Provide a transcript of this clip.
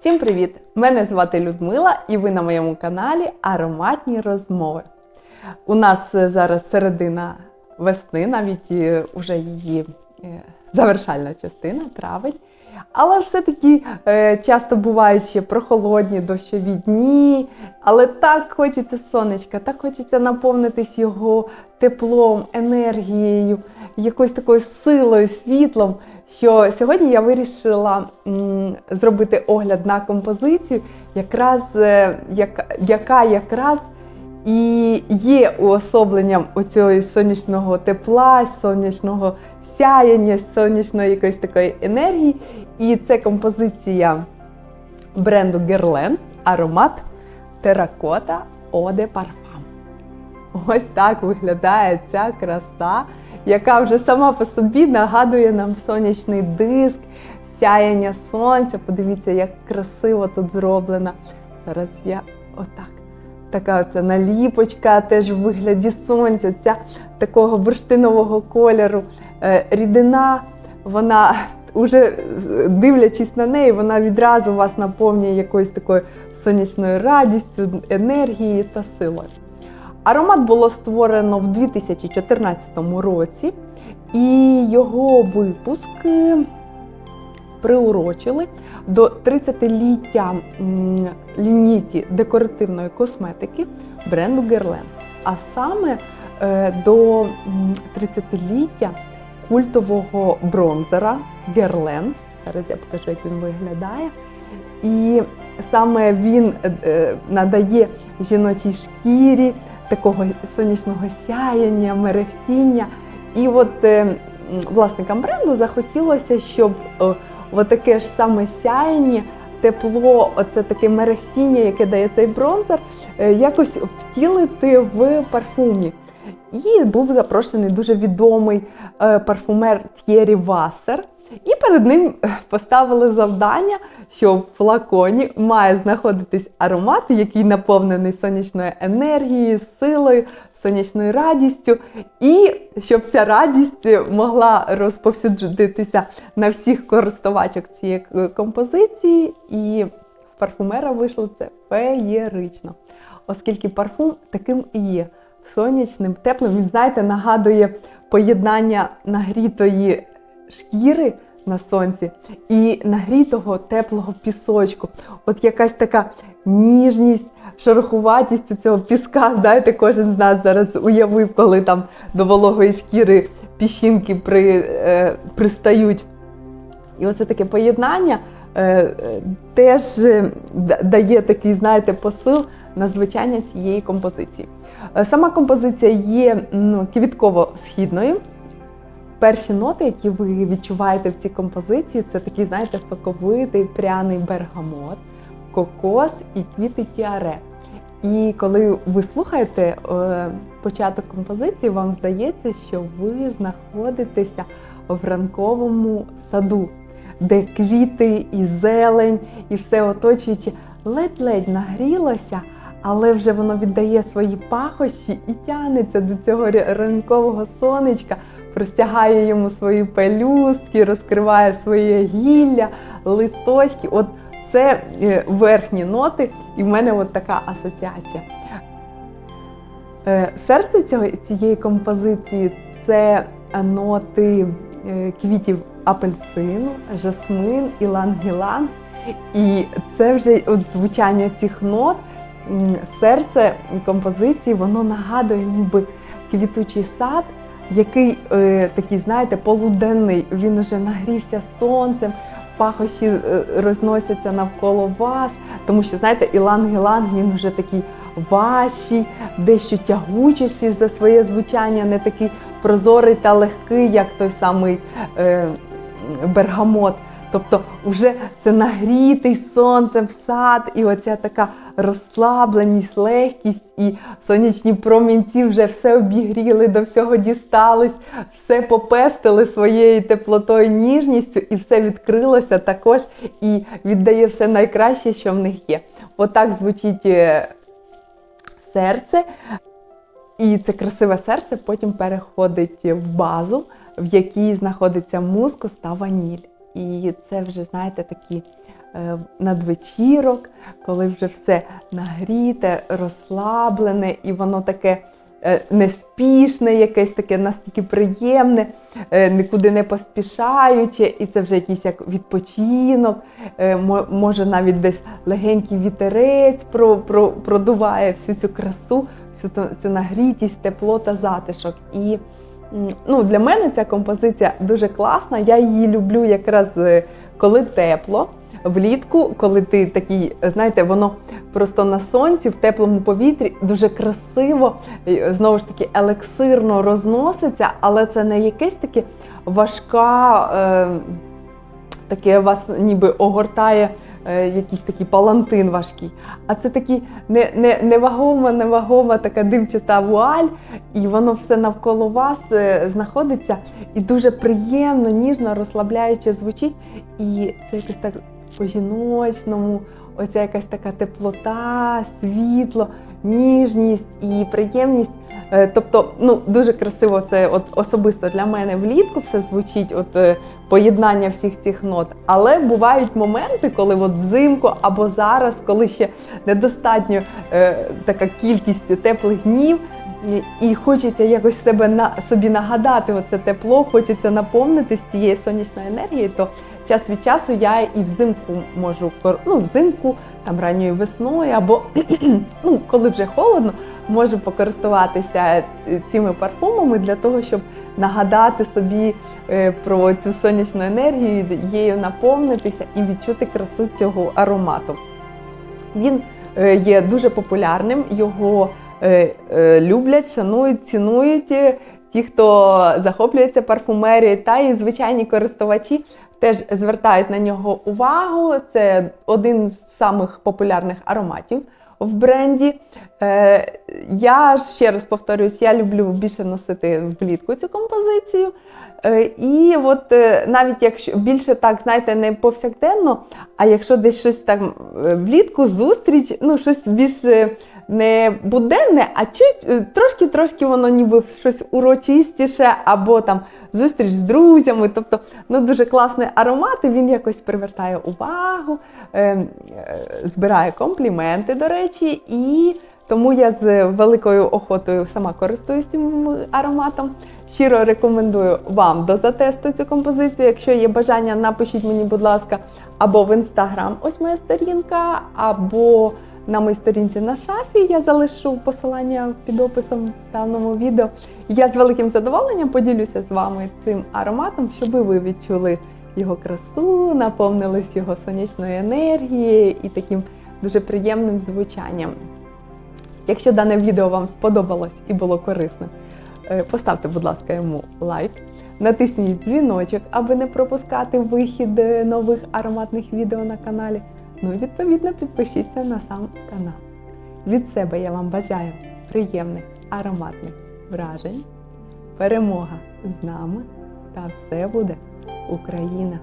Всім привіт! Мене звати Людмила і ви на моєму каналі Ароматні розмови. У нас е, зараз середина весни, навіть е, уже її е, завершальна частина, травень. Але все-таки часто бувають ще прохолодні дощові дні. Але так хочеться сонечка, так хочеться наповнитись його теплом, енергією, якоюсь такою силою, світлом. Що сьогодні я вирішила зробити огляд на композицію, якраз, е, яка, якраз і є уособленням оцього сонячного тепла, сонячного сяяння, сонячної якоїсь такої енергії. І це композиція бренду Guerlain аромат Теракота de Parfum. Ось так виглядає ця краса, яка вже сама по собі нагадує нам сонячний диск, сяяння сонця. Подивіться, як красиво тут зроблено. Зараз я отак. Така оця наліпочка теж в вигляді сонця, ця такого бурштинового кольору. Е, Рідина, вона уже дивлячись на неї, вона відразу вас наповнює якоюсь такою сонячною радістю, енергією та силою. Аромат було створено в 2014 році, і його випуск е, приурочили до 30-ліття лінійки декоративної косметики бренду Guerlain. А саме е, до 30-ліття культового бронзера Guerlain. Зараз я покажу, як він виглядає. І саме він е, е, надає жіночій шкірі такого сонячного сяяння, мерехтіння. І от е, власникам бренду захотілося, щоб е, отаке ж саме сяяння, тепло, оце таке мерехтіння, яке дає цей бронзер, е, якось втілити в парфумі. І був запрошений дуже відомий парфумер Т'єрі Вассер. І перед ним е, поставили завдання, що в флаконі має знаходитись аромат, який наповнений сонячною енергією, силою, сонячною радістю, і щоб ця радість могла розповсюдитися на всіх користувачок цієї е, композиції. І в парфумера вийшло це феєрично, оскільки парфум таким і є сонячним, теплим. Він, знаєте, нагадує поєднання нагрітої шкіри на сонці і нагрітого теплого пісочку. От якась така ніжність, шерохуватість цього піска. Знаєте, кожен з нас зараз уявив, коли там до вологої шкіри піщинки при, е, пристають. І оце таке поєднання е, е, теж е, дає такий, знаєте, посил на звучання цієї композиції. Е, Сама композиція є ну, квітково-східною. Перші ноти, які ви відчуваєте в цій композиції, це такий, знаєте, соковитий пряний бергамот, кокос і квіти тіаре. І коли ви слухаєте е, початок композиції, вам здається, що ви знаходитеся в ранковому саду, де квіти і зелень, і все оточуюче ледь-ледь нагрілося, але вже воно віддає свої пахощі і тягнеться до цього ранкового сонечка, простягає йому свої пелюстки, розкриває своє гілля, листочки. От це е, верхні ноти, і в мене от така асоціація. Е, Серце цієї композиції це ноти е, квітів апельсину, жасмин, іланг-іланг. І це вже от звучання цих нот, серце композиції, воно нагадує ніби квітучий сад, який е, такий, знаєте, полуденний, він уже нагрівся сонцем, пахощі е, розносяться навколо вас. Тому що, знаєте, іланг-іланг, він вже такий важчий, дещо тягучіший за своє звучання, не такий прозорий та легкий, як той самий е, бергамот. Тобто, вже це нагрітий сонцем сад, і оця така розслабленість, легкість, і сонячні промінці вже все обігріли, до всього дістались, все попестили своєю теплотою, ніжністю, і все відкрилося також і віддає все найкраще, що в них є. Отак звучить е, серце. І це красиве серце потім переходить в базу, в якій знаходиться мускус та ваніль. І це вже, знаєте, такі е, надвечірок, коли вже все нагріте, розслаблене, і воно таке е, неспішне, якесь таке настільки приємне, е, нікуди не поспішаюче, і це вже якийсь як відпочинок, може навіть десь легенький вітерець про, про, продуває всю цю красу, всю цю нагрітість, тепло та затишок. І ну, для мене ця композиція дуже класна. Я її люблю якраз е, коли тепло. Влітку, коли ти такий, знаєте, воно просто на сонці, в теплому повітрі дуже красиво, знову ж таки, елексирно розноситься, але це не якесь таке важка, е, таке вас ніби огортає якийсь такий палантин важкий. А це такі не, не, невагома, невагома така димчата вуаль, і воно все навколо вас е, знаходиться і дуже приємно, ніжно, розслабляюче звучить. І це якось так по-жіночному, оця якась така теплота, світло, ніжність і приємність. Е, Тобто, ну дуже красиво це от особисто для мене влітку все звучить, от е, поєднання всіх цих нот. Але бувають моменти, коли от взимку або зараз, коли ще недостатньо е, така кількість теплих днів. І- хочеться якось себе на собі нагадати оце тепло, хочеться наповнитись цією сонячною енергією, то час від часу я і взимку можу ну, взимку, там ранньою весною, або ну, коли вже холодно, можу покористуватися е, цими парфумами для того, щоб нагадати собі е, про цю сонячну енергію, її наповнитися і відчути красу цього аромату. Він е, є дуже популярним, його люблять, шанують, цінують е, ті, хто захоплюється парфумерією, та і звичайні користувачі теж звертають на нього увагу. Це один з самих популярних ароматів в бренді. Е, я ще раз повторюсь, я люблю більше носити влітку цю композицію. Е, І от е, навіть якщо більше так, знаєте, не повсякденно, а якщо десь щось там е, влітку, зустріч, ну щось більш е, не буденне, а чуть е, трошки-трошки воно ніби щось урочистіше, або там зустріч з друзями. Тобто, ну дуже класний аромат, і він якось привертає увагу, е, е, збирає компліменти, до речі, і тому я з великою охотою сама користуюсь цим ароматом. Щиро рекомендую вам до затесту цю композицію. Якщо є бажання, напишіть мені, будь ласка, або в інстаграм, ось моя сторінка, або на моїй сторінці на шафі. Я залишу посилання під описом даному відео. Я з великим задоволенням поділюся з вами цим ароматом, щоб ви відчули його красу, наповнились його сонячною енергією і таким дуже приємним звучанням. Якщо дане відео вам сподобалось і було корисним, е, поставте, будь ласка, йому лайк, натисніть дзвіночок, аби не пропускати вихід е, нових ароматних відео на каналі. Ну і відповідно підпишіться на сам канал. Від себе я вам бажаю приємних ароматних вражень, перемога з нами та все буде Україна!